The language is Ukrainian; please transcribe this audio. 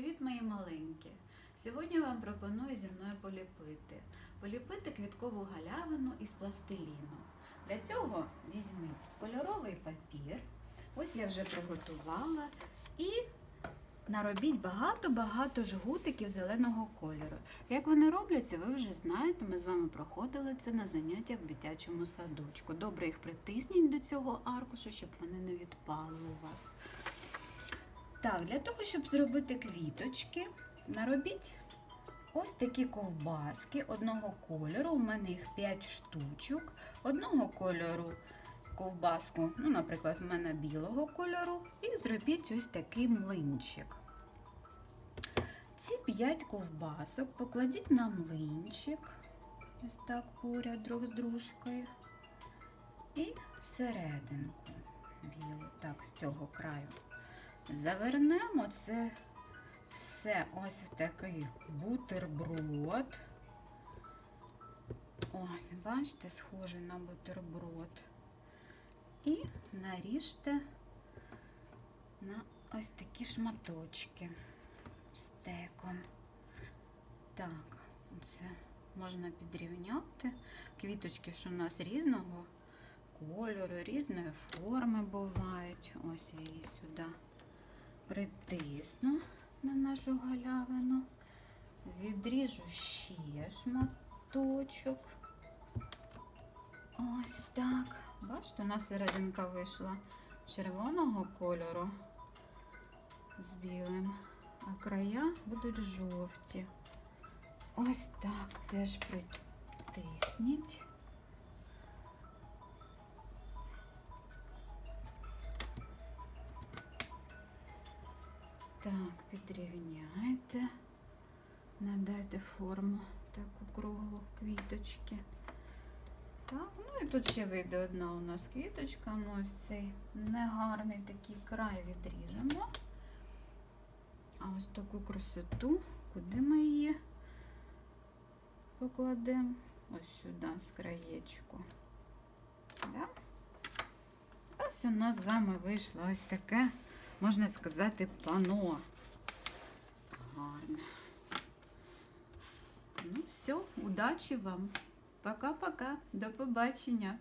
Привіт, мої маленькі! Сьогодні вам пропоную зі мною поліпити. Поліпити квіткову галявину із пластиліну. Для цього візьміть кольоровий папір. Ось я вже приготувала. І наробіть багато-багато жгутиків зеленого кольору. Як вони робляться, ви вже знаєте, ми з вами проходили це на заняттях в дитячому садочку. Добре їх притисніть до цього аркуша, щоб вони не відпали у вас. Так, для того, щоб зробити квіточки, наробіть ось такі ковбаски одного кольору. У мене їх 5 штучок. Одного кольору ковбаску, ну, наприклад, в мене білого кольору, і зробіть ось такий млинчик. Ці 5 ковбасок покладіть на млинчик, ось так поряд друг з дружкою. І всерединку білу, так, з цього краю. Завернемо це все ось в такий бутерброд. Ось, бачите, схоже на бутерброд. І наріжте на ось такі шматочки стеком. Так, це можна підрівняти. Квіточки, що у нас різного кольору, різної форми бувають. Ось я її сюди притисну на нашу галявину, відріжу ще шматочок. Ось так. Бачите, у нас серединка вийшла червоного кольору з білим, а края будуть жовті. Ось так теж притисніть. Так, підрівняйте, надайте форму таку круглу квіточки. Так, ну і тут ще вийде одна у нас квіточка. Ну ось цей негарний такий край відріжемо. А ось таку красоту, куди ми її покладемо? Ось сюди, з краєчку. Да? Ось у нас з вами вийшло ось таке, можна сказати, пано. Гарне. Ну все, удачі вам. Пока-пока. До побачення.